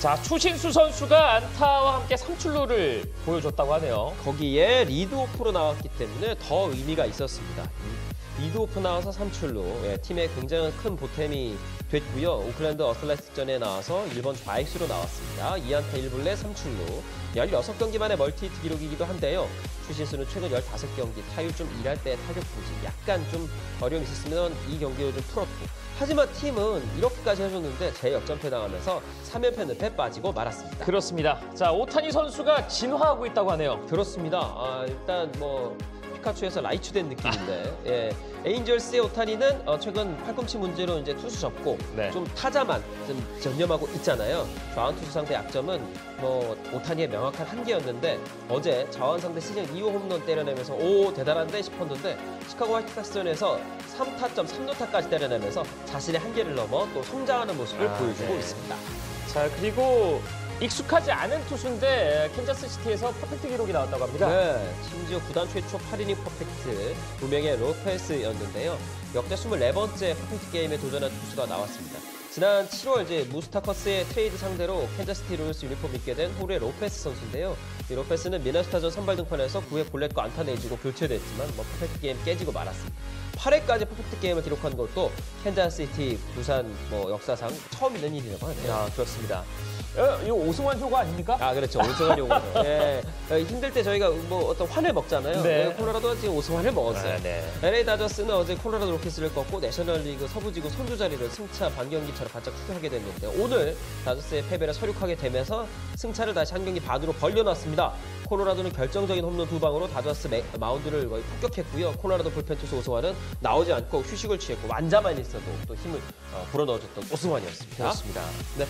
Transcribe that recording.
자, 추신수 선수가 안타와 함께 3출루를 보여줬다고 하네요. 거기에 리드오프로 나왔기 때문에 더 의미가 있었습니다. 이 리드오프 나와서 3출루 예, 팀에 굉장히 큰 보탬이 됐고요. 오클랜드 어슬레스전에 나와서 1번 좌익수로 나왔습니다. 2안타 1불내 3출루 16경기 만에 멀티히트 기록이기도 한데요. 추신수는 최근 15경기 타율 좀 일할 때 타격 부진 약간 좀 어려움이 있었으면 이 경기를 좀 풀었고 하지만 팀은 이렇게까지 해줬는데 재역전패 당하면서 3연패 늪에 빠지고 말았습니다. 그렇습니다. 자, 오타니 선수가 진화하고 있다고 하네요. 그렇습니다. 아, 일단 뭐 피카츄에서 라이츄 된 느낌인데 예. 에인절스의 오타니는 어, 최근 팔꿈치 문제로 이제 투수 접고 네. 좀 타자만 좀 전념하고 있잖아요. 좌완 투수 상대 약점은 뭐 오타니의 명확한 한계였는데 어제 좌완 상대 시즌 2호 홈런 때려내면서 오 대단한데 싶었는데 시카고 화이트삭스전에서 3타점 3루타까지 때려내면서 자신의 한계를 넘어 또 성장하는 모습을 아, 보여주고 네. 있습니다. 자, 그리고 익숙하지 않은 투수인데 캔자스 시티에서 퍼펙트 기록이 나왔다고 합니다. 네, 심지어 구단 최초 8이닝 퍼펙트 두 명의 로페스였는데요. 역대 24번째 퍼펙트 게임에 도전한 투수가 나왔습니다. 지난 7월 이제 무스타커스의 트레이드 상대로 캔자스티 로열스 유니폼 입게 된 호르의 로페스 선수인데요. 이 로페스는 미네소타전 선발 등판에서 9회 볼넷과 안타 내주고 교체됐지만 뭐 퍼펙트 게임 깨지고 말았습니다. 8회까지 퍼펙트 게임을 기록한 것도 캔자스시티 부산 뭐 역사상 처음 있는 일이라고 하네요. 야, 그렇습니다. 어, 이거 오승환 효과 아닙니까? 아 그렇죠 오승환 용어죠. 예. 어, 힘들 때 저희가 뭐 어떤 환을 먹잖아요. 네. 네, 콜로라도가 지금 오승환을 먹었어요. 아, 네. LA 다저스는 어제 콜로라도 로켓스를 꺾고 내셔널리그 서부지구 선두 자리를 승차 반경기 차로 바짝 추격하게 됐는데 오늘 다저스의 패배를 서륙하게 되면서 승차를 다시 한 경기 반으로 벌려놨습니다. 콜로라도는 결정적인 홈런 두 방으로 다저스 매- 마운드를 거의 폭격했고요. 콜로라도 불펜 투수 오승환은 나오지 않고 휴식을 취했고 완자만 있어도 또 힘을 어, 불어넣어줬던 오승환이었습니다. 그렇습니다. 네.